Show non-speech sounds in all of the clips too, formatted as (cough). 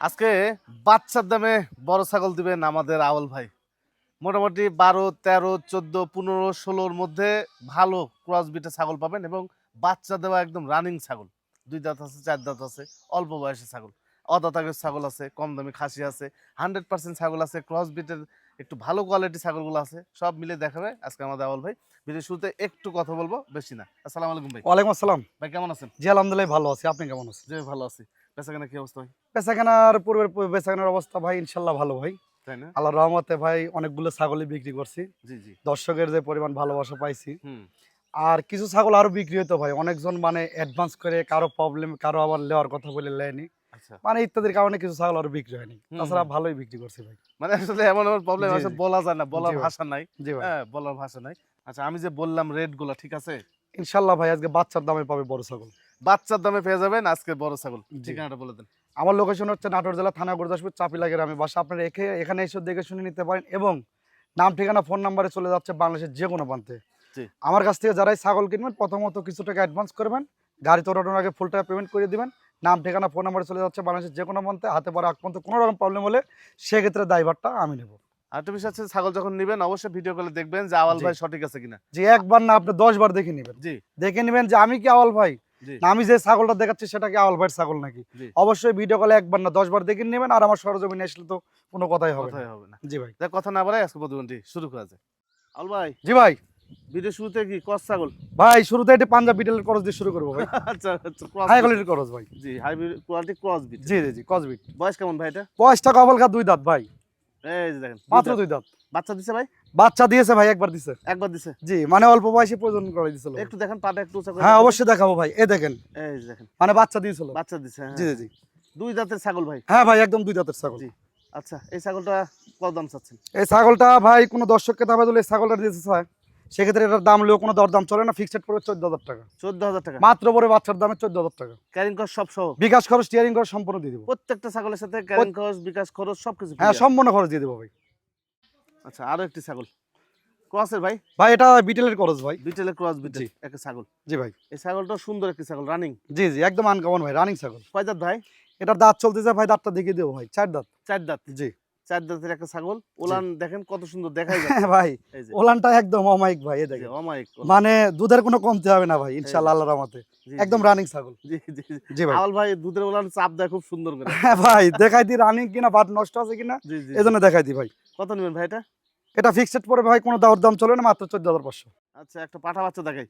আজকে বাচ্চার দামে বড় ছাগল দিবেন আমাদের আওয়াল ভাই। মোটামুটি বারো তেরো চোদ্দ পনেরো ষোলোর মধ্যে ভালো ক্রস বিটে ছাগল পাবেন এবং বাচ্চা দেওয়া একদম রানিং ছাগল। দুই দাঁত আছে চার দাঁত আছে অল্প বয়সের ছাগল। অদাতাগের ছাগল আছে কম দামি খাসি আছে হান্ড্রেড পার্সেন্ট ছাগল আছে ক্রস বিটের একটু ভালো কোয়ালিটি ছাগলগুলো আছে সব মিলে দেখাবে আজকে আমাদের আওয়াল ভাই। ভিডিও শুরুতে একটু কথা বলব বেশি না। আসসালামু আলাইকুম ভাই। ওয়ালাইকুম আসসালাম। ভাই কেমন আছেন? জি আলহামদুলিল্লাহ ভালো আছি। আপনি কেমন আছেন? যে ভালো আছি। বেচাকেনা কি অবস্থা ভাই? বেচাকেনার পূর্বের বেচাকেনার অবস্থা ভাই ইনশাল্লাহ ভালো ভাই। আল্লাহ রহমতে ভাই অনেকগুলো ছাগলই বিক্রি করছি। দর্শকের যে পরিমাণ ভালোবাসা পাইছি। আর কিছু ছাগল আরও বিক্রি হতো ভাই অনেকজন মানে অ্যাডভান্স করে কারও প্রবলেম কারও আবার লেওয়ার কথা বলে লেয়নি। আচ্ছা। মানে ইত্যাদির কারণে কিছু ছাগল আরও বিক্রি হয়নি। তাছাড়া ভালোই বিক্রি করছি ভাই। মানে আসলে এমন এমন প্রবলেম আছে বলা যায় না বলার ভাষা নাই। জি ভাই। হ্যাঁ বলার ভাষা নাই। আচ্ছা আমি যে বললাম রেটগুলা ঠিক আছে? ইনশাল্লাহ ভাই আজকে বাচ্চার দামে পাবে বড় ছাগল। বাচ্চার দামে পেয়ে যাবেন আজকে বড় ছাগল। ঠিকানাটা বলে দেন। আমার লোকেশন হচ্ছে নাটোর জেলা থানা গুরদাসপুর চাপিলা গ্রামে। বাসা আপনারা এখে এখানে এসে দেখে শুনে নিতে পারেন এবং নাম ঠিকানা ফোন নাম্বারে চলে যাচ্ছে বাংলাদেশের যে কোনো প্রান্তে। আমার কাছ থেকে যারাই ছাগল কিনবেন প্রথমত কিছু টাকা অ্যাডভান্স করবেন গাড়ি তোলানোর আগে ফুল টাকা পেমেন্ট করে দিবেন নাম ঠিকানা ফোন নাম্বারে চলে যাচ্ছে বাংলাদেশের যে কোনো প্রান্তে। হাতে পারে আগ পর্যন্ত কোনো রকম প্রবলেম হলে সেক্ষেত্রে দায়ভারটা আমি নেব। আর একটা বিষয় আছে ছাগল যখন নিবেন অবশ্যই ভিডিও কলে দেখবেন যে আওয়াল ভাই সঠিক আছে কিনা। যে একবার না আপনি দশ বার দেখে নেবেন। জি। দেখে নেবেন যে আমি কি আওয়াল ভাই? আমি যে ছাগলটা দেখাচ্ছি সেটা কি আওয়াল ভাইয়ের ছাগল নাকি? অবশ্যই ভিডিও কলে একবার না দশ বার দেখে নেবেন আর আমার সরজমিনে আসলে তো কোনো কথাই হবে না। হবে না। জি ভাই। কথা না বাড়াই আজকে প্রতিবন্ধী শুরু করা যায় আওয়াল ভাই জি ভাই। ভিডিও শুরুতে কি ছাগল? ভাই শুরুতে এটি পাঞ্জাব বিটেলের দিয়ে শুরু করব ভাই। (laughs) আচ্ছা আচ্ছা হাই কোয়ালিটির ভাই। জি হাই কোয়ালিটি ক্রস বিট জি জি বয়স কেমন ভাই এটা? বয়সটা কবল খা দুই দাঁত ভাই। এই যে দেখেন মাত্র দুই দাঁত। বাচ্চা দিছে ভাই? বাচ্চা দিয়েছে ভাই একবার দিছে। একবার দিছে? জি মানে অল্প বয়সে প্রয়োজন করে দিছিল। একটু দেখেন পাটা একটু উঁচা করে হ্যাঁ অবশ্যই দেখাবো ভাই এ দেখেন। এই দেখেন। মানে বাচ্চা দিয়েছিল। বাচ্চা দিছে হ্যাঁ। জি জি দুই দাঁতের ছাগল ভাই? হ্যাঁ ভাই একদম দুই দাঁতের ছাগল। জি। আচ্ছা এই ছাগলটা কত দাম চাচ্ছেন? এই ছাগলটা ভাই কোনো দর্শককে দাবা দিলে এই ছাগলটা দিয়েছে স্যার সেক্ষেত্রে এটার দাম হলেও কোনো দরদাম চলে না ফিক্সড পড়বে চোদ্দ হাজার টাকা। চোদ্দ হাজার টাকা? মাত্র পরে বাচ্চার দামে চোদ্দ হাজার টাকা। ক্যারিং খরচ সব সহ? বিকাশ খরচ টিয়ারিং খরচ সম্পূর্ণ দিয়ে দেবো। প্রত্যেকটা ছাগলের সাথে ক্যারিং খরচ বিকাশ খরচ সবকিছু হ্যাঁ সম্পূর্ণ খরচ দিয়ে দেবো ভাই। আচ্ছা আরও একটি ছাগল। ক্রসের ভাই? ভাই এটা বিটেলের খরচ ভাই। বিটেলের ক্রস বিটেল একটা ছাগল। জি ভাই। এই ছাগলটা সুন্দর একটি ছাগল রানিং জি জি একদম আনকমন ভাই রানিং ছাগল। কয় দাঁত ভাই? এটার দাঁত চলতেছে ভাই দাঁতটা দেখিয়ে দেবো ভাই চার দাঁত। চার দাঁত? জি। চার দাঁতের একটা ছাগল। ওলান দেখেন কত সুন্দর দেখাই যায় হ্যাঁ ভাই এই যে। ওলানটা একদম অমাইক ভাই দেখেন। অমায়িক মানে দুধের কোনো কমতে হবে না ভাই ইনশাআল্লাহ আল্লাহর রহমতে। একদম রানিং ছাগল। জি জি জি। ভাই। আওয়াল ভাই দুধের ওলান চাপ দেয় খুব সুন্দর করে। হ্যাঁ ভাই দেখাই দি রানিং কিনা বাট নষ্ট আছে কিনা জি জি এই জন্য দেখাই দি ভাই। কত নেবেন ভাই এটা? এটা ফিক্সড পরে ভাই কোনো দাওয়ার দাম চলে না মাত্র চোদ্দ হাজার পাঁচশো। আচ্ছা একটা পাঠা বাচ্চা দেখাই।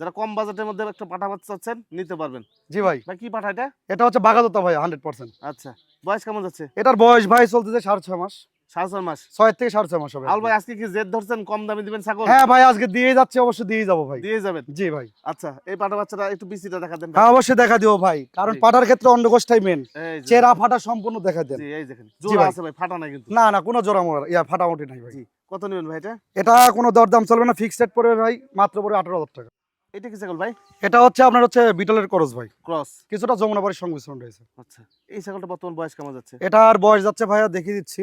যারা কম বাজেটের মধ্যে একটা পাঠা বাচ্চা চাচ্ছেন নিতে পারবেন। জি ভাই। ভাই কি পাঠা এটা? এটা হচ্ছে বাগাদতা ভাই হান্ড্রেড পার্সেন্ট আচ্ছা বয়স কেমন যাচ্ছে? এটার বয়স ভাই চলতেছে সাড়ে ছয় মাস। সাড়ে মাস। ছয় থেকে সাড়ে মাস হবে আল ভাই আজকে কি জেদ ধরছেন? কম দামে দিবেন ছাগল? হ্যাঁ ভাই আজকে দিয়ে যাচ্ছে অবশ্যই দিয়ে যাব ভাই। দিয়ে যাবেন? জি ভাই। আচ্ছা এই পাটা বাচ্চাটা একটু বিসিটা দেখা দেন হ্যাঁ অবশ্যই দেখা দিও ভাই। কারণ পাটার ক্ষেত্রে অন্ডকোষটাই মেন চেরা ফাটা সম্পূর্ণ দেখা দেন। জি এই দেখেন। জোড়া আছে ভাই ফাটা নাই কিন্তু। না না কোনো জোড়া মোড়া ইয়া ফাটামোটি নাই ভাই। কত নেবেন ভাই এটা? এটা কোনো দরদাম চলবে না ফিক্সড পড়বে ভাই মাত্র পড়বে আঠারো হাজার টাকা। এটা কি ছাগল ভাই? এটা হচ্ছে আপনার হচ্ছে বিটলের করস ভাই। ক্রস। কিছুটা যমুনাবাড়ির সংমিশ্রণ রয়েছে। আচ্ছা এই ছাগলটা বর্তমান বয়স কেমন যাচ্ছে? এটার বয়স যাচ্ছে ভাইয়া দেখিয়ে দিচ্ছি।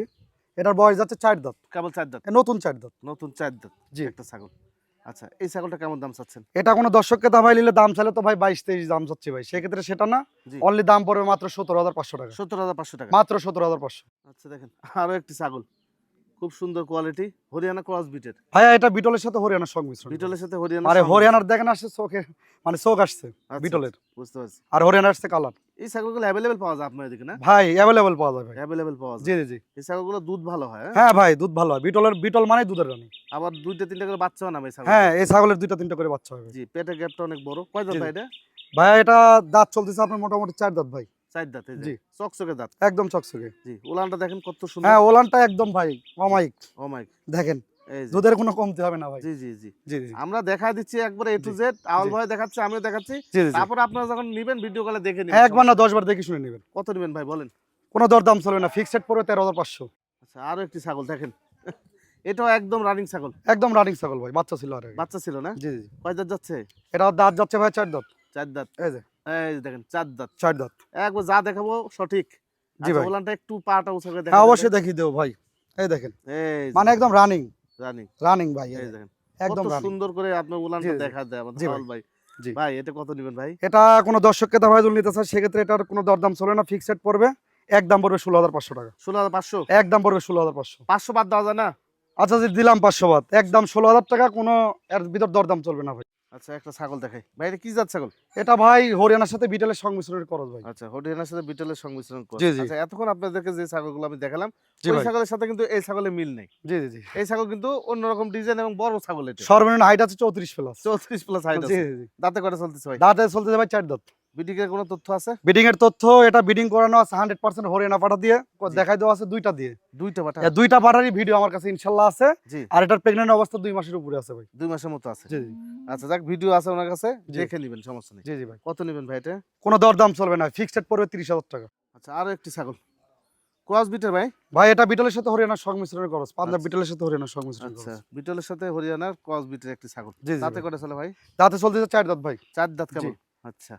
এটার বয়স যাচ্ছে চার দাঁত। কেবল চার দাঁত। নতুন চার দাঁত। নতুন চার দাঁত। জি। একটা ছাগল। আচ্ছা এই ছাগলটা কেমন দাম চাচ্ছেন? এটা কোনো দর্শককে দাবাই নিলে দাম চাইলে তো ভাই বাইশ তেইশ দাম চাচ্ছি ভাই। সেক্ষেত্রে সেটা না অনলি দাম পড়বে মাত্র সতেরো হাজার পাঁচশো টাকা। সত্তর হাজার পাঁচশো টাকা। মাত্র সতেরো হাজার পাঁচশো। আচ্ছা দেখেন আরও একটি ছাগল। খুব সুন্দর কোয়ালিটি হরিয়ানা ক্রস বিটের ভাইয়া এটা বিটলের সাথে হরিয়ানার সংমিশ্রণ। বিটলের সাথে হরিয়ানা আরে। হরিয়ানার দেখেন আসছে চোখে মানে চোখ আসছে আচ্ছা, বিটলের। বুঝতে পারছি। আর হরিয়ানা আসছে কালার এই ছাগলগুলো অ্যাভেলেবেল পাওয়া যায় আপনার এদিকে না? ভাই অ্যাভেলেবেল পাওয়া ভাই। অ্যাভেলেবেল পাওয়া জি যায়। জি জি এই ছাগলগুলো দুধ ভালো হয় হ্যাঁ? হ্যাঁ ভাই দুধ ভালো হয়। বিটলের বিটল মানে দুধের রানী। আবার দুইটা তিনটা করে বাচ্চাও নামে এই ছাগল হ্যাঁ এই ছাগলের দুইটা তিনটা করে বাচ্চা হবে। জি পেটের গ্যাপটা অনেক বড়। কয় দাঁত ভাই এটা? ভাইয়া এটা দাঁত চলতেছে আপনার মোটামুটি চার দাঁত ভাই। চার দাঁত জি। চকচকে দাঁত। একদম চকচকে। জি উলানটা দেখেন কত সুন্দর। হ্যাঁ ওলানটা একদম ভাই অমাইক ও মাই দেখেন দুধের কোনো কমতি হবে না ভাই। জি জি জি। আমরা দেখা দিচ্ছি একবারে এ টু জেড আওয়াল ভাই দেখাচ্ছে আমিও দেখাচ্ছি। তারপর আপনারা যখন নিবেন ভিডিও কলে দেখে নিবেন। একবার না দশ বার দেখে শুনে নেবেন। কত নিবেন ভাই বলেন? কোনো দরদাম চলবে না। ফিক্সড পড়বে তেরো হাজার পাঁচশো। আচ্ছা আরও একটি ছাগল দেখেন। (laughs) এটাও একদম রানিং ছাগল। একদম রানিং ছাগল ভাই বাচ্চা ছিল আর বাচ্চা ছিল না? জি জি। কয় দাঁত যাচ্ছে? এটা দাঁত যাচ্ছে ভাই চার দাঁত। চার দাঁত। এই যে। এই দেখেন চার দাঁত। চার দাঁত। একবার যা দেখাবো সঠিক। জি ভাই। ওলানটা একটু পাটা উঁচা করে হ্যাঁ অবশ্যই দেখিয়ে দেবো ভাই। এই দেখেন। এই মানে একদম রানিং রানিং রানিং ভাই একদম সুন্দর করে আপনার উলানটা। দেখা দেয় আমাদের ভাই। ভাই। জি। ভাই এটা কত নেবেন ভাই? এটা কোনো দর্শককে দাম নিতে চায় সেক্ষেত্রে এটার কোনো দরদাম চলে না ফিক্সড পড়বে একদম পড়বে ষোলো হাজার পাঁচশো টাকা। ষোলো হাজার পাঁচশো? এক দাম পড়বে ষোলো হাজার পাঁচশো। পাঁচশো বাদ দেওয়া যায় না? আচ্ছা যে দিলাম পাঁচশো বাদ। একদম ষোলো হাজার টাকা কোনো এর ভিতর দরদাম চলবে না ভাই। আচ্ছা একটা ছাগল দেখাই। ভাই এটা কি জাত ছাগল? এটা ভাই হরিয়ানার সাথে বিটেলের সংমিশ্রণের করজ ভাই। আচ্ছা হরিয়ানার সাথে বিটলের সংমিশ্রণ করে জি, জি। আচ্ছা এতক্ষণ আপনাদেরকে যে ছাগলগুলো আমি দেখালাম ওই ছাগলের সাথে কিন্তু এই ছাগলের মিল নেই। জি জি জি। এই ছাগল কিন্তু অন্যরকম ডিজাইন এবং বড় ছাগল এটা। সর্বনিম্ন হাইট আছে চৌত্রিশ প্লাস চৌত্রিশ প্লাস হাইট আছে। জি জি। দাঁতে কত চলতেছে ভাই? দাঁতে চলতেছে ভাই চার দাঁত। বিডিং এর কোনো তথ্য আছে? বিডিং এর তথ্য এটা বিডিং করানো আছে হান্ড্রেড পার্সেন্ট হরিয়ানা পাঠা দিয়ে। দেখাই দেওয়া আছে দুইটা দিয়ে। দুইটা বাটা দুইটা পাঠারই ভিডিও আমার কাছে ইনশাল্লাহ আছে। আর এটার প্রেগনেন্ট অবস্থা দুই মাসের উপরে আছে ভাই। দুই মাসের মতো আছে। জি জি। আচ্ছা যাক ভিডিও আছে ওনার কাছে। দেখে নেবেন সমস্যা নেই। জি জি ভাই। কত নেবেন ভাই এটা? কোনো দরদাম চলবে না ফিক্সড পড়বে টাকা। আচ্ছা আরও একটি ছাগল। ক্রস বিটের ভাই? ভাই এটা বিটলের সাথে হরিয়ানার সংমিশ্রণের পাঞ্জাব আচ্ছা। বিটলের সাথে হরিয়ানার সংমিশ্রণের আচ্ছা বিটলের সাথে হরিয়ানার ক্রস বিটের একটি ছাগল। দাঁতে। করে চলে ভাই? দাঁতে চলতেছে চার দাঁত ভাই। চার দাঁত। কেমন আচ্ছা।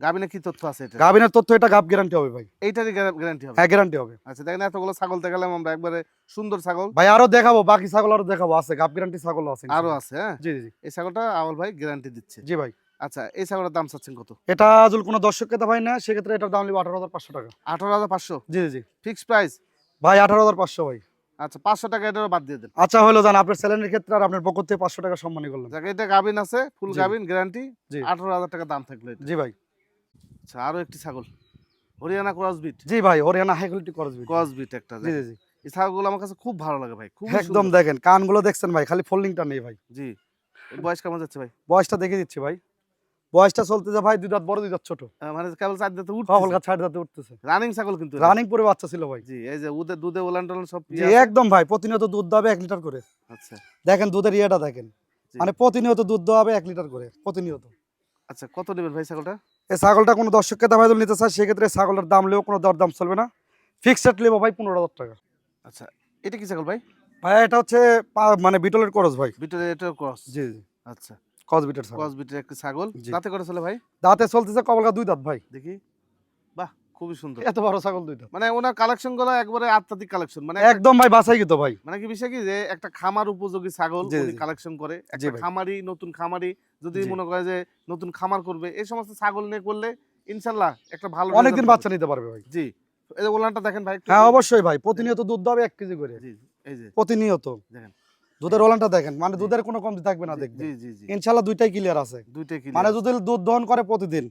গাবিনে কি তথ্য আছে এটা? গাভিনের তথ্য এটা গাপ গ্যারান্টি হবে ভাই। এইটারই গ্যারান্টি হবে? হ্যাঁ গ্যারান্টি হবে। আচ্ছা দেখেন এতগুলো ছাগল দেখালাম আমরা একবারে সুন্দর ছাগল। ভাই আরও দেখাবো বাকি ছাগল আরও দেখাবো আছে গাপ গ্যারান্টি ছাগল আছে আরও আছে হ্যাঁ? জি জি এই ছাগলটা আওয়াল ভাই গ্যারান্টি দিচ্ছে। জি ভাই। আচ্ছা এই ছাগলের দাম চাচ্ছেন কত? এটা যদি কোনো দর্শক ক্রেতা ভাই না সেক্ষেত্রে এটার দাম নিবে আঠারো হাজার পাঁচশো টাকা। আঠারো হাজার পাঁচশো? জি জি ফিক্সড প্রাইস ভাই আঠারো হাজার পাঁচশো ভাই। আচ্ছা পাঁচশো টাকা এটারও বাদ দিয়ে দেন। আচ্ছা হলো জান আপনার স্যালারির ক্ষেত্রে আর আপনার পক্ষ থেকে পাঁচশো টাকা সম্মানী করলাম। এটা গাবিন আছে ফুল। গাবিন গ্যারান্টি জি। আঠারো হাজার টাকা দাম থাকল জি ভাই। আচ্ছা আরও একটি ছাগল। হরিয়ানা ক্রস বিট জি ভাই হরিয়ানা হাই কোয়ালিটি খরচ ক্রস একটা জি জি এই ছাগলগুলো আমার কাছে খুব ভালো লাগে ভাই খুব একদম দেখেন কানগুলো দেখছেন ভাই খালি ফোল্ডিংটা নেই ভাই। জি। বয়স কেমন যাচ্ছে ভাই? বয়সটা দেখে দিচ্ছি ভাই। বয়সটা চলতেছে ভাই দুই দাঁত বড় দুই দাঁত ছোট। মানে কেবল চার দাঁতে উঠছে গাছ ছাড় দাঁতে উঠতেছে? রানিং ছাগল কিন্তু রানিং পরে বাচ্চা ছিল ভাই। জি এই যে উদে দুধে ওলান টোলান সব জি একদম ভাই প্রতিনিয়ত দুধ দেবে এক লিটার করে। আচ্ছা। দেখেন দুধের ইয়েটা দেখেন। মানে প্রতিনিয়ত দুধ দেওয়া হবে এক লিটার করে প্রতিনিয়ত। আচ্ছা কত নেবেন ভাই ছাগলটা? এই ছাগলটা কোনো দর্শককে দাম যদি নিতে চায় সেক্ষেত্রে ছাগলের দাম নেব কোনো দরদাম চলবে না। ফিক্সড নেব ভাই পনেরো হাজার টাকা। আচ্ছা এটা কি ছাগল ভাই? ভাই এটা হচ্ছে মানে বিটলের করস ভাই। বিটলের এটা করস? জি জি। আচ্ছা। কস বিটের ছাগল। ক্রস বিটের একটা ছাগল। দাঁতে করে চলে ভাই? দাঁতে চলতেছে কবলকা দুই দাঁত ভাই। দেখি। খুবই সুন্দর। এত বড় ছাগল মানে ওনার কালেকশনগুলো একবারে আত্মাধিক কালেকশন মানে একদম ভাই বাছাই ভাই। মানে কি বিষয় কি যে একটা খামার উপযোগী ছাগল উনি কালেকশন করে একটা খামারি নতুন খামারি যদি মনে করে যে নতুন খামার করবে এই সমস্ত ছাগল নিয়ে করলে ইনশাল্লাহ একটা ভালো অনেকদিন বাচ্চা নিতে পারবে ভাই। জি। এই যে ওলানটা দেখেন ভাই হ্যাঁ অবশ্যই ভাই প্রতিনিয়ত দুধ দেবে এক কেজি করে। জি, এই যে। প্রতিনিয়ত। দেখেন। দুধের ওলানটা দেখেন মানে দুধের কোনো কমতি থাকবে না দেখবেন ইনশাল্লাহ দুইটাই ক্লিয়ার আছে। মানে যদি দুধ দহন করে প্রতিদিন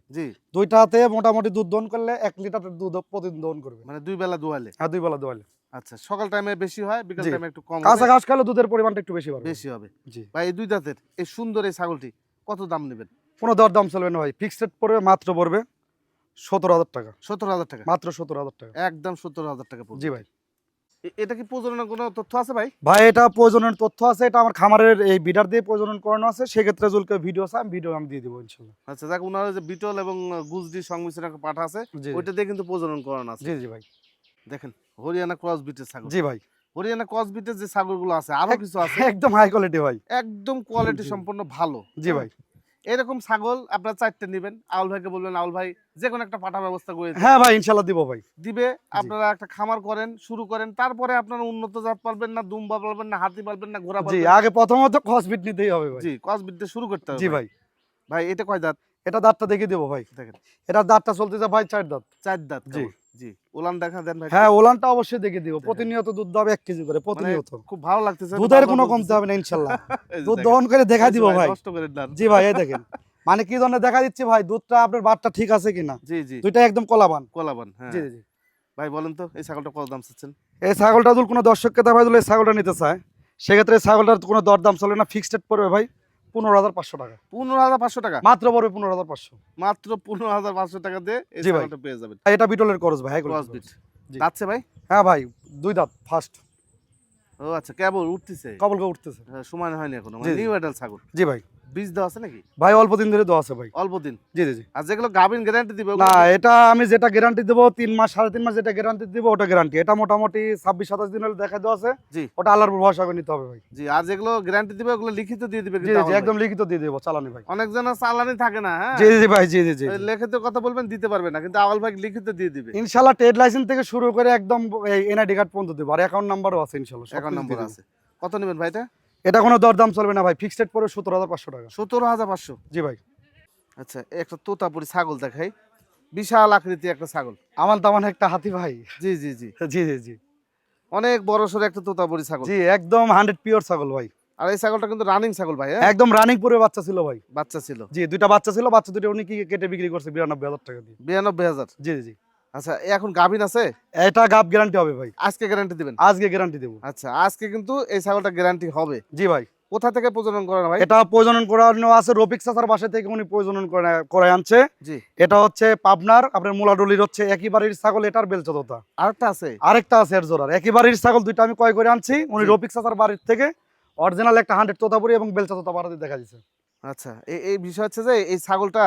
দুইটাতে মোটামুটি দুধ দহন করলে এক লিটার দুধ প্রতিদিন দহন করবে। মানে দুই বেলা দোয়ালে? হ্যাঁ দুই বেলা দোয়ালে। আচ্ছা সকাল টাইমে বেশি হয় বিকাল টাইমে একটু কম কাঁচা ঘাস খালে দুধের পরিমাণটা একটু বেশি পাবে বেশি হবে। ভাই এই দুই দাঁতের এই সুন্দর এই ছাগলটি কত দাম নেবেন? কোনো দর দাম চলবে না ভাই ফিক্সড পড়বে মাত্র পড়বে সতেরো হাজার টাকা। সত্তর হাজার টাকা? মাত্র সতেরো হাজার টাকা। একদম সত্তর হাজার টাকা জি ভাই। এটা কি প্রজননের কোনো তথ্য আছে ভাই? ভাই এটা প্রয়োজনের তথ্য আছে এটা আমার খামারের এই বিডার দিয়ে প্রজনন করানো আছে সেক্ষেত্রে জুলকে ভিডিও আছে আমি ভিডিও আমি দিয়ে দেবো ইনশাল্লাহ। আচ্ছা যাক ওনার যে বিটল এবং গুজডি সংমিশ্রণ একটা পাঠা আছে ওইটা দিয়ে কিন্তু প্রজনন করানো আছে। জি জি ভাই। দেখেন হরিয়ানা ক্রস বিটের ছাগল। জি ভাই। হরিয়ানা ক্রস বিটের যে ছাগলগুলো আছে আরও কিছু আছে? একদম হাই কোয়ালিটি ভাই। একদম কোয়ালিটি জি। সম্পন্ন ভালো। জি? ভাই। এরকম ছাগল আপনার চারটে নেবেন। আউল ভাইকে বলবেন আউল ভাই যে কোনো একটা পাঠা ব্যবস্থা করে। হ্যাঁ ভাই ইনশাল্লাহ দিব ভাই। দিবে আপনারা একটা খামার করেন শুরু করেন তারপরে আপনারা উন্নত জাত পারবেন না দুম্বা পারবেন না হাতি পারবেন না ঘোড়া জি পারবেন আগে প্রথমত কসবিট নিতেই হবে ভাই। জি কসবিট দিয়ে শুরু করতে হবে জি ভাই। ভাই এটা কয় দাঁত? এটা দাঁতটা দেখে দেবো ভাই দেখেন। এটা দাঁতটা চলতেছে ভাই চার দাঁত। চার দাঁত জি। জি। ওলান দেখা দেন ভাই। হ্যাঁ ওলানটা অবশ্যই দিব। প্রতিনিয়ত দুধ দেবে এক কেজি করে প্রতিনিয়ত। খুব ভালো লাগতেছে দুধের কোনো কমতে হবে না ইনশাল্লাহ। (laughs) দুধ দহন করে দেখা দিব ভাই নষ্ট করে দেন। জি ভাই এই দেখেন। মানে কি ধরনের দেখা দিচ্ছি ভাই দুধটা আপনার বাটটা ঠিক আছে কিনা? জি জি। দুইটা একদম কলাবান। কলাবান হ্যাঁ। জি জি, ভাই বলেন তো এই ছাগলটা কত দাম চাচ্ছেন? এই ছাগলটা যদি কোনো দর্শককে দাম এই ছাগলটা নিতে চায় সেক্ষেত্রে ছাগলটার কোনো দরদাম চলে না ফিক্সড পড়বে ভাই। পনেরো হাজার পাঁচশো টাকা। পনেরো হাজার পাঁচশো টাকা? মাত্র পড়বে পনেরো হাজার পাঁচশো। মাত্র পনেরো হাজার পাঁচশো টাকা দিয়ে জি ভাই। পেয়ে যাবেন। এটা বিটলের খরচ ভাই হ্যাঁ ক্রস বিট যাচ্ছে ভাই? হ্যাঁ ভাই দুই দাঁত ফার্স্ট ও আচ্ছা কেবল উঠতেছে? কবলকে উঠতেছে। হ্যাঁ, সময় হয়নি এখনও মানে নিউ এডাল ছাগল। জি ভাই। বীজ দেওয়া আছে নাকি? ভাই অল্প দিন ধরে দেওয়া আছে ভাই। অল্প দিন? জি জি জি। আর যেগুলো গাভিন গ্যারান্টি দিবে না এটা আমি যেটা গ্যারান্টি দেবো তিন মাস সাড়ে তিন মাস যেটা গ্যারান্টি দেবো ওটা গ্যারান্টি এটা মোটামুটি ছাব্বিশ সাতাশ দিন হলে দেখা দেওয়া আছে। জি। ওটা আল্লাহর ভরসা করে নিতে হবে ভাই। জি আর যেগুলো গ্যারান্টি দিবে ওগুলো লিখিত দিয়ে দিবে জি জি একদম লিখিত দিয়ে দেবো চালানি ভাই। ভাই। অনেকজন চালানি থাকে না হ্যাঁ? জি জি ভাই জি জি জি। লিখিত কথা বলবেন দিতে পারবে না কিন্তু আওয়াল ভাই লিখিত দিয়ে দিবে। ইনশাল্লাহ ট্রেড লাইসেন্স থেকে শুরু করে একদম এনআইডি কার্ড পর্যন্ত দেবো আর অ্যাকাউন্ট নাম্বারও আছে ইনশাল্লাহ সব অ্যাকাউন্ট নম্বর আছে। কত নেবেন ভাইটা এটা কোনো দরদাম চলবে না ভাই। ফিক্সড পরে সত্তর হাজার পাঁচশো টাকা। সতেরো হাজার পাঁচশো? জি ভাই। আচ্ছা একটা তোতাপুরি ছাগল দেখাই। বিশাল আকৃতি একটা ছাগল। আমার তেমন একটা হাতি ভাই। জি জি জি। (laughs) জি জি জি। অনেক বড় সড়ো একটা তোতাপুরি ছাগল। জি একদম হান্ড্রেড পিওর ছাগল ভাই। আর এই ছাগলটা কিন্তু রানিং ছাগল ভাই হ্যাঁ? একদম রানিং পুরে বাচ্চা ছিল ভাই। বাচ্চা ছিল। জি দুইটা বাচ্চা ছিল বাচ্চা দুটো উনি কি কেটে বিক্রি করছে? বিরানব্বই হাজার টাকা দিয়ে। বিরানব্বই হাজার। জি জি। আচ্ছা এখন গাভিন আছে? এটা গাপ গ্যারান্টি হবে ভাই। আজকে গ্যারান্টি দিবেন? আজকে গ্যারান্টি দেবো। আচ্ছা আজকে কিন্তু এই ছাগলটা গ্যারান্টি হবে। জি ভাই। কোথা থেকে প্রজনন করানো ভাই? এটা প্রজনন করানো আছে রফিক চাচার বাসা থেকে উনি প্রজনন করে- আনছে। জি। এটা হচ্ছে পাবনার আপনার মুলাডলির হচ্ছে একই বাড়ির ছাগল এটার বেলচদতা। আরেকটা আছে? আরেকটা আছে এর জোড়ার। একই বাড়ির ছাগল দুইটা আমি ক্রয় করে আনছি। উনি। রফিক চাচার বাড়ির থেকে অরিজিনাল একটা হান্ড্রেড তোতাপুরি এবং বেলচা তোতা বাড়াতে দেখা দিচ্ছে আচ্ছা এই বিষয় হচ্ছে যে এই ছাগলটা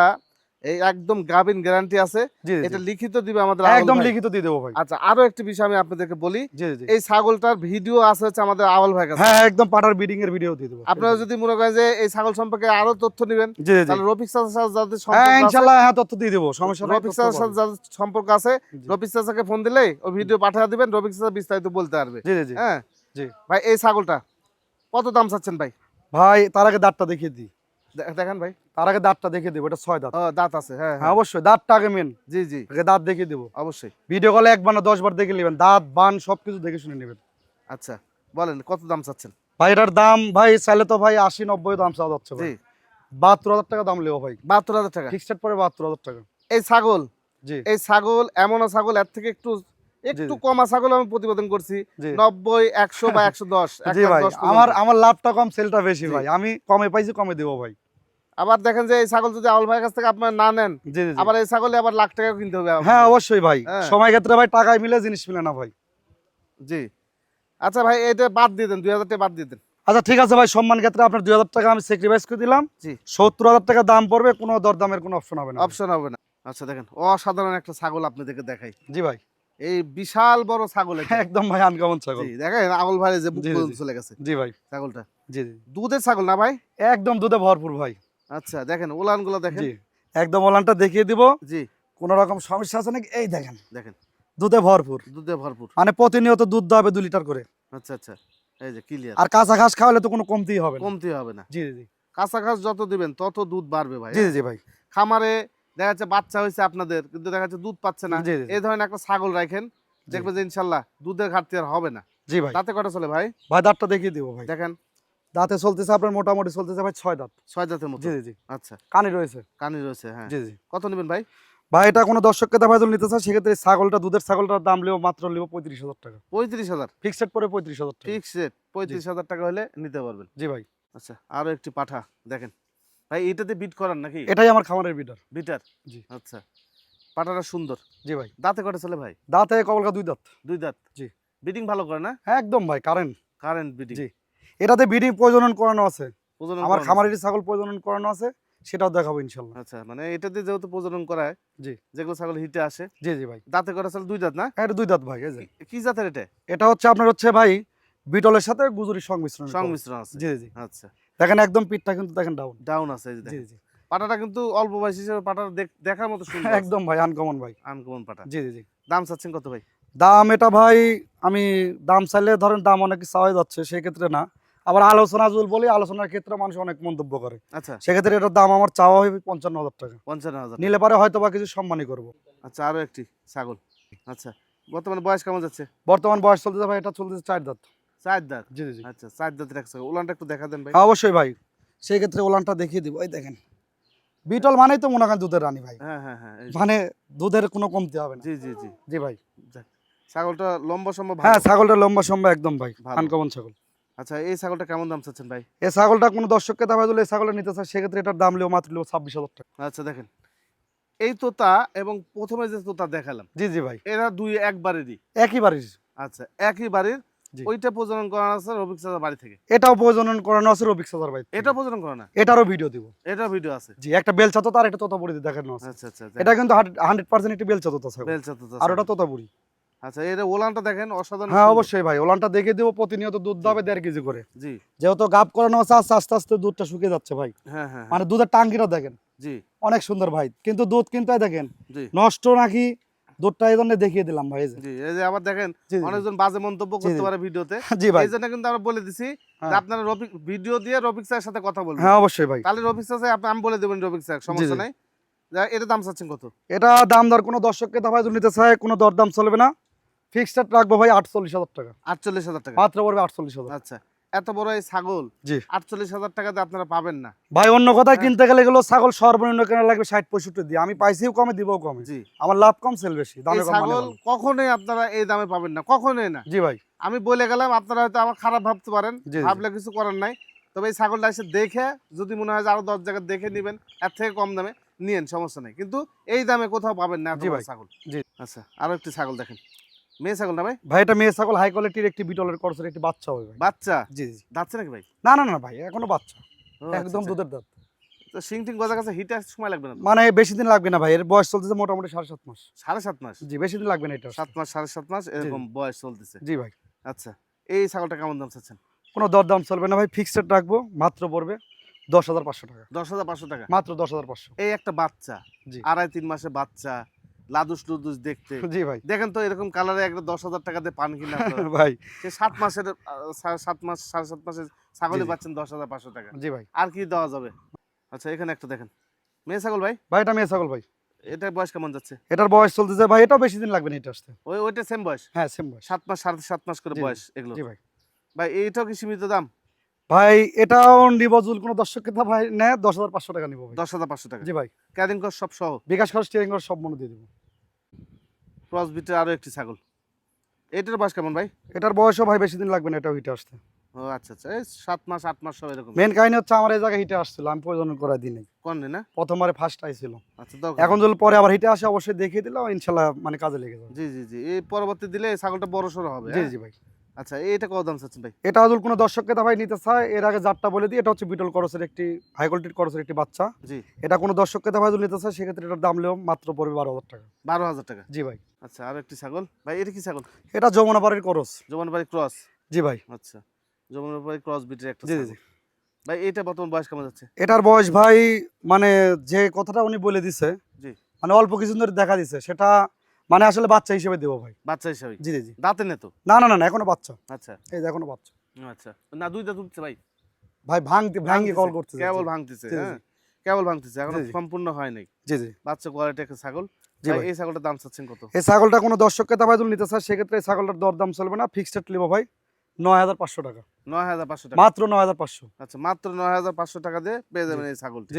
এই একদম গাভিন গ্যারান্টি আছে। এটা লিখিত দিবে আমাদের একদম লিখিত দিয়ে দেবো ভাই। আচ্ছা আরও একটি বিষয় আমি আপনাদেরকে বলি। এই ছাগলটার ভিডিও আছে হচ্ছে আমাদের আওয়াল ভাই কাছে। হ্যাঁ হ্যাঁ, একদম পাটার বিডিং এর ভিডিও দিয়ে দেবো। আপনারা যদি মনে করেন যে এই ছাগল সম্পর্কে আরও তথ্য নেবেন তাহলে রফিক চাচার সাথে যাদের হ্যাঁ সম্পর্ক আছে ইনশাল্লাহ হ্যাঁ তথ্য দিয়ে দেবো সমস্যা রফিক চাচার সাথে যাদের সম্পর্ক আছে রফিক চাচাকে ফোন দিলে ওই ভিডিও পাঠিয়ে দিবেন রফিক চাচা বিস্তারিত বলতে পারবে। জি জি জি। হ্যাঁ? জি। ভাই এই ছাগলটা কত দাম চাচ্ছেন ভাই? ভাই তার আগে দাঁতটা দেখিয়ে দিই। দে- দেখেন ভাই। তার আগে দাঁতটা দেখিয়ে দেবো এটা ছয় দাঁত। দাঁত আছে হ্যাঁ হ্যাঁ। হ্যাঁ অবশ্যই দাঁতটা আগে মেন। জি জি। আগে দাঁত দেখিয়ে দেবো। অবশ্যই। ভিডিও কলে একবার না দশ বার দেখে নেবেন দাঁত বান সবকিছু দেখে শুনে নেবেন। আচ্ছা বলেন কত দাম চাচ্ছেন? ভাই এটার দাম ভাই চাইলে তো ভাই আশি নব্বই দাম চাওয়া যাচ্ছে জি। বাহাত্তর হাজার টাকা দাম লেবো ভাই। বাহাত্তর হাজার টাকা? ফিক্সড পরে বাহাত্তর হাজার টাকা। এই ছাগল? জি। এই ছাগল এমনও ছাগল এর থেকে একটু একটু। কমা ছাগল আমি প্রতিবেদন করছি। নব্বই একশো বা (laughs) একশো দশ জি ভাই আমার আমার লাভটা কম সেলটা বেশি ভাই। আমি কমে পাইছি কমে দেবো ভাই। আবার দেখেন যে এই ছাগল যদি আউল ভাইয়ের কাছ থেকে আপনার না নেন আবার এই ছাগলে আবার লাখ টাকা কিনতে হবে হ্যাঁ অবশ্যই ভাই। হ্যাঁ। সময় ক্ষেত্রে ভাই টাকায় মিলে জিনিস মিলে না ভাই। জি। আচ্ছা ভাই এটা বাদ দিয়ে দেন দুই হাজার টাকা বাদ দিয়ে দেন। আচ্ছা ঠিক আছে ভাই সম্মান ক্ষেত্রে আপনার দুই হাজার টাকা আমি স্যাক্রিফাইস করে দিলাম। জি। সত্তর হাজার টাকা দাম পড়বে কোনো দরদামের কোনো অপশন হবে না অপশন হবে না। আচ্ছা দেখেন অসাধারণ একটা ছাগল আপনাদেরকে দেখাই। জি ভাই। এই বিশাল বড় ছাগল। একদম ভাই আনকমন ছাগল। জি দেখেন আউল ভাই যে। চলে গেছে জি ভাই। ছাগলটা। জি জি। দুধের ছাগল না ভাই? একদম দুধে ভরপুর ভাই। আচ্ছা দেখেন ওলানগুলো দেখেন একদম ওলানটা দেখিয়ে দিব। জি। কোনো রকম সমস্যা আছে নাকি? এই দেখেন। দেখেন। দুধে ভরপুর। দুধে ভরপুর। মানে প্রতিনিয়ত দুধ দেওয়া হবে দু লিটার করে। আচ্ছা আচ্ছা। এই যে ক্লিয়ার আর কাঁচা ঘাস খাওয়ালে তো কোনো কমতিই হবে না। কমতে হবে না। জি জি কাঁচা ঘাস যত দিবেন তত দুধ বাড়বে ভাই। জি জি ভাই। খামারে দেখা যাচ্ছে বাচ্চা হয়েছে আপনাদের কিন্তু দেখা যাচ্ছে দুধ পাচ্ছে না। এই ধরনের একটা ছাগল রাখেন দেখবেন যে ইনশাল্লাহ দুধের ঘাটতি আর হবে না। জি ভাই। দাঁতে কটা চলে ভাই? ভাই দাঁতটা দেখিয়ে দিব ভাই। দেখেন। দাঁতে চলতেছে আপনার মোটামুটি চলতেছে ভাই ছয় দাঁত। ছয় দাঁতের মতো? জি জি আচ্ছা। কানি রয়েছে। কানি রয়েছে হ্যাঁ। জি জি। কত নেবেন ভাই? ভাই এটা কোনো দর্শককে দেখা যদি নিতে চায় সেক্ষেত্রে ছাগলটা দুধের ছাগলটার দাম লিও মাত্র লিও পঁয়ত্রিশ হাজার টাকা। পঁয়ত্রিশ হাজার? ফিক্সড পরে পঁয়ত্রিশ হাজার টাকা। ফিক্স পঁয়ত্রিশ হাজার টাকা হলে নিতে পারবেন। জি ভাই। আচ্ছা আরও একটি পাঠা দেখেন। ভাই এটাতে বিট করান নাকি? এটাই আমার খামারের বিডার বিটার? জি। আচ্ছা পাঠাটা সুন্দর। জি ভাই। দাঁতে কটা চলে ভাই? দাঁতে কবলকা দুই দাঁত। দুই দাঁত? জি। বিডিং ভালো করে না? হ্যাঁ একদম ভাই কারেন্ট। কারেন্ট বিডিং জি। এটাতে বিডিং প্রজনন করানো আছে। আমার খামারের ছাগল প্রজনন করানো আছে সেটাও দেখাবো ইনশাল্লাহ। আচ্ছা মানে এটাতে যেহেতু প্রজনন করায় জি। যেগুলো ছাগল হিটে আসে জি জি ভাই। দাঁতে কটা চলে দুই দাঁত না? হ্যাঁ এটা দুই দাঁত ভাই এই কি জাতের এটা? এটা হচ্ছে আপনার হচ্ছে ভাই বিটলের সাথে গুজুরির সংমিশ্রণ সংমিশ্রণ আছে। জি জি। আচ্ছা। দেখেন একদম পিঠটা কিন্তু দেখেন ডাউন ডাউন আছে জি জি। পাটাটা কিন্তু অল্প বয়স হিসেবে দেখ- দেখার মতো সুন্দর (laughs) একদম ভাই আনকমন ভাই। আনকমন পাটা। জি জি জি। দাম চাচ্ছেন কত ভাই? দাম এটা ভাই আমি দাম চাইলে ধরেন দাম অনেক চাওয়াই যাচ্ছে সেক্ষেত্রে না। আবার আলোচনা জুল বলি আলোচনার ক্ষেত্রে মানুষ অনেক মন্তব্য করে। আচ্ছা। সেক্ষেত্রে এটার দাম আমার চাওয়া হবে পঞ্চান্ন হাজার টাকা। পঞ্চান্ন হাজার নিলে পারে হয়তো বা কিছু সম্মানই করব। আচ্ছা আরও একটি ছাগল। আচ্ছা বর্তমানে বয়স কেমন যাচ্ছে? বর্তমান বয়স চলতেছে ভাই এটা চলতেছে চার দাঁত। চার দাঁত? জি জি আচ্ছা চার দাঁতের এক ছাগল। উলানটা একটু দেখা দেন ভাই। হ্যাঁ, অবশ্যই ভাই। সেই ক্ষেত্রে ওলানটা দেখিয়ে দিব। এই দেখেন। বিটল মানেই তো মনে করেন দুধের রানী ভাই। হ্যাঁ হ্যাঁ হ্যাঁ মানে দুধের কোনো কমতি হবে না। জি জি জি। জি ভাই। ছাগলটা লম্বা সম্ভব হ্যাঁ ছাগলটা লম্বা সম্ভা একদম ভাই। আনকমন ছাগল। আচ্ছা এই ছাগলটা কেমন দাম চাচ্ছেন ভাই? এই ছাগলটা কোনো দর্শককে দাবা দিলে এই ছাগলটা নিতে চায় সেক্ষেত্রে এটার দাম লিও মাত্র লিও ছাব্বিশ হাজার টাকা। আচ্ছা দেখেন। এই তোতা এবং প্রথমে যে তোতা দেখালাম জি জি ভাই। এরা দুই একবারেরই। একই বাড়ির। আচ্ছা একই বাড়ির ওইটা প্রজনন করানো আছে রবিক বাড়ি থেকে। এটাও প্রজনন করানো আছে রবিক সাজার ভাই এটা প্রজনন করে না? এটারও ভিডিও দিব। এটা ভিডিও আছে। জি একটা বেলচা তো তার এটা তোতাপুরি দেখানো আছে। আচ্ছা আচ্ছা এটা কিন্তু হান্ড্রেড পার্সেন্ট একটি বেলচা তোতা বেলচা তোতা আর। ওটা তোতাপুরি আচ্ছা এটা ওলানটা দেখেন অসাধারণ হ্যাঁ অবশ্যই ভাই ওলানটা দেখে দিব প্রতিনিয়ত দুধ দাবে দেড় কেজি করে। জি। যেহেতু গাপ করানো আছে আস্তে আস্তে আস্তে দুধটা শুকিয়ে যাচ্ছে ভাই। হ্যাঁ হ্যাঁ মানে দুধের টাঙ্কিটা দেখেন। জি। অনেক সুন্দর ভাই। কিন্তু দুধ কিন্তু দেখেন নষ্ট নাকি দুধটা এই জন্য দেখিয়ে দিলাম ভাই জি এই যে আবার দেখেন জি, জি, অনেকজন বাজে মন্তব্য করতে পারে ভিডিওতে। (laughs) জি ভাই। এই জন্য কিন্তু আমরা বলে দিছি হ্যাঁ। আপনারা রফিক ভিডিও দিয়ে রফিক সাথে কথা বলবেন। হ্যাঁ অবশ্যই ভাই। তাহলে রফিক স্যার আমি বলে দেবেন রফিক স্যার সমস্যা নাই। এটা দাম চাচ্ছেন কত? এটা দাম দর কোনো দর্শককে যদি নিতে চায় কোনো দরদাম চলবে না। ফিক্সড রাখব ভাই আটচল্লিশ হাজার টাকা। আটচল্লিশ হাজার টাকা। মাত্র পড়বে আটচল্লিশ হাজার। আচ্ছা এত বড় এই ছাগল? জি। আটচল্লিশ হাজার টাকাতে আপনারা পাবেন না? ভাই অন্য কথায় হ্যাঁ। কিনতে গেলে এগুলো ছাগল সর্বনিম্ন কেনা লাগবে ষাট পঁয়ষট্টি দিয়ে। আমি পাইছিও কমে কমে। জি। আমার লাভ কম সেল বেশি। দামে মানে ছাগল কখনোই আপনারা এই দামে পাবেন না কখনোই না। জি ভাই। আমি বলে গেলাম আপনারা হয়তো আমার খারাপ ভাবতে পারেন। ভাবলে কিছু করার নাই। তবে এই ছাগলটা এসে দেখে যদি মনে হয় যে আরও দশ জায়গায় দেখে নেবেন এর থেকে কম দামে নিয়েন সমস্যা নেই। কিন্তু এই দামে কোথাও পাবেন না ছাগল। জি। আচ্ছা আরও একটি ছাগল দেখেন। মেয়ে ছাগল না ভাই? ভাই এটা মেয়ে ছাগল হাই কোয়ালিটির একটি বিটলের করসের একটি বাচ্চা হবে ভাই। বাচ্চা? জি জি। যাচ্ছে নাকি ভাই? না না না ভাই এখনও বাচ্চা। আচ্ছা, একদম আচ্ছা। দুধের দাঁত। তো সিং টিং গজা কাছে হিটে আসতে সময় লাগবে না মানে বেশি দিন লাগবে না ভাই এর বয়স চলতেছে মোটামুটি সাড়ে সাত মাস। সাড়ে সাত মাস? জি বেশি দিন লাগবে না এটা সাত মাস সাড়ে সাত মাস এরকম বয়স চলতেছে। জি ভাই। আচ্ছা এই ছাগলটা কেমন দাম চাচ্ছেন? কোনো দরদাম চলবে না ভাই ফিক্সড রাখব মাত্র পড়বে দশ হাজার পাঁচশো টাকা। দশ হাজার পাঁচশো টাকা? মাত্র দশ হাজার পাঁচশো। এই একটা বাচ্চা জি। আড়াই তিন মাসে বাচ্চা লাদুস লুদুস দেখতে। জি ভাই। দেখেন তো এরকম কালারে একটা দশ হাজার টাকাতে পান কিনা। (laughs) ভাই। সে সাত মাসের সাত মাস সাড়ে সাত মাসের ছাগলই। পাচ্ছেন দশ হাজার পাঁচশো টাকা। জি ভাই। আর কি দেওয়া যাবে? আচ্ছা এখানে একটা দেখেন। মেয়ে ছাগল ভাই? ভাই এটা মেয়ে ছাগল ভাই। এটা বয়স কেমন যাচ্ছে? এটার বয়স চলতেছে ভাই এটাও বেশি দিন লাগবে না এটা আসতে। ওই ওইটা সেম বয়স? হ্যাঁ সেম বয়স। সাত মাস সাড়ে সাত মাস করে। বয়স এগুলো। জি ভাই। ভাই এইটাও কি সীমিত দাম? ভাই এটাও নিব যদি কোনো দর্শক কথা ভাই নেয় দশ হাজার পাঁচশো টাকা নিবো দশ হাজার পাঁচশো টাকা। জি ভাই। ক্যারিং কর সব সহ? বিকাশ খরচ খরচ সব মনে দিয়ে দেবো। ক্রস আরও আরও একটি ছাগল। এটার বয়স কেমন ভাই? এটার বয়সও ভাই বেশি দিন লাগবে না এটাও হিটে আসতে। ও আচ্ছা আচ্ছা। এই সাত মাস আট মাস সব এরকম। মেন কাহিনী হচ্ছে আমার এই জায়গায় হিটে আসছিল আমি প্রয়োজন করে দিই নাই। কোন না? প্রথমবারে ফার্স্ট আইছিল আচ্ছা তো এখন যদি পরে আবার হিটে আসে অবশ্যই দেখিয়ে দিলাম ইনশাল্লাহ মানে কাজে লেগে যাবে। জি জি জি। এই পরবর্তী দিলে এই ছাগলটা বড় সড়ো হবে জি হ্যাঁ? জি ভাই। আচ্ছা এইটা কত দাম চাচ্ছেন ভাই? এটা যদি কোনো দর্শককে ভাই নিতে চায়। এর আগে যারটা বলে দিই এটা হচ্ছে বিটল করসের একটি হাই কোয়ালিটির করসের একটি বাচ্চা। জি। এটা কোনো দর্শককে ভাই নিতে চায় সেক্ষেত্রে এটার দাম লেও মাত্র পড়বে বারো হাজার টাকা। বারো হাজার টাকা? জি ভাই। আচ্ছা আর একটি ছাগল? ভাই এটা কি ছাগল? এটা যমুনাপাড়ির করস। জমানবাড়ি ক্রস? জি ভাই। আচ্ছা জমানবাড়ি ক্রস বিটের একটা জি জি ভাই এইটা বর্তমান বয়স কেমন যাচ্ছে? এটার বয়স ভাই মানে যে কথাটা উনি বলে দিছে জি। মানে অল্প কিছু ধরে দেখা দিছে সেটা মানে আসলে বাচ্চা হিসেবে দেবো ভাই। বাচ্চা হিসাবে? জি জি দাঁতে নে তো? না না না এখনও বাচ্চা। আচ্ছা। এই এখনও বাচ্চা। আচ্ছা। না দুইটা তুলছে ভাই। ভাই ভাঙতে ভাঙিয়ে কল করতে কেবল ভাঙতেছে। হ্যাঁ? কেবল ভাঙতেছে এখন। সম্পূর্ণ হয় নাই। জি জি। বাচ্চা কোয়ালিটি একটা ছাগল। এই ছাগলটার দাম চাচ্ছেন কত? এই ছাগলটা কোনো দর্শককে দাবাই যদি নিতে চায় সেক্ষেত্রে এই ছাগলটার দরদাম চলবে না ফিক্সড নেব ভাই নয় হাজার পাঁচশো টাকা। নয় হাজার পাঁচশো টাকা। মাত্র নয় হাজার পাঁচশো। আচ্ছা মাত্র নয় হাজার পাঁচশো টাকা দিয়ে পেয়ে যাবেন এই ছাগলটি।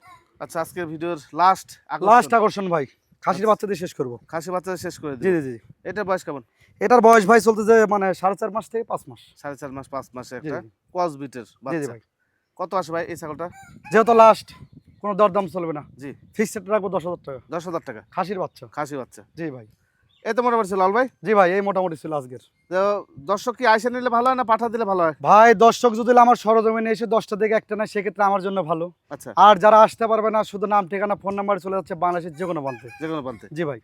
আচ্ছা আজকের ভিডিওর লাস্ট লাস্ট আকর্ষণ ভাই। খাসির বাচ্চা দিয়ে শেষ করব। খাসি বাচ্চা শেষ করে জি দিই জি জি। এটার বয়স কেমন? এটার বয়স ভাই চলতে যে মানে সাড়ে চার মাস থেকে পাঁচ মাস। সাড়ে চার মাস পাঁচ মাসে একটা ক্রস বিটের জি জি বাচ্চা। ভাই। কত আসে ভাই এই ছাগলটা? যেহেতু লাস্ট কোনো দরদাম চলবে না। জি। ফিক্সড রাখব দশ হাজার টাকা। দশ হাজার টাকা? খাসির বাচ্চা। খাসি বাচ্চা। জি ভাই। এই তো মোটামুটি ছিল লাল ভাই? জি ভাই এই মোটামুটি ছিল আজকের। দর্শক কি আইসা নিলে ভালো হয় না পাঠা দিলে ভালো হয়? ভাই দর্শক যদি আমার সরজমিনে এসে দশটা থেকে একটা না সেক্ষেত্রে আমার জন্য ভালো। আচ্ছা। আর যারা আসতে পারবে না শুধু নাম ঠিকানা ফোন নাম্বার চলে যাচ্ছে বাংলাদেশের যে কোনো প্রান্তে। যে কোনো প্রান্তে। জি ভাই।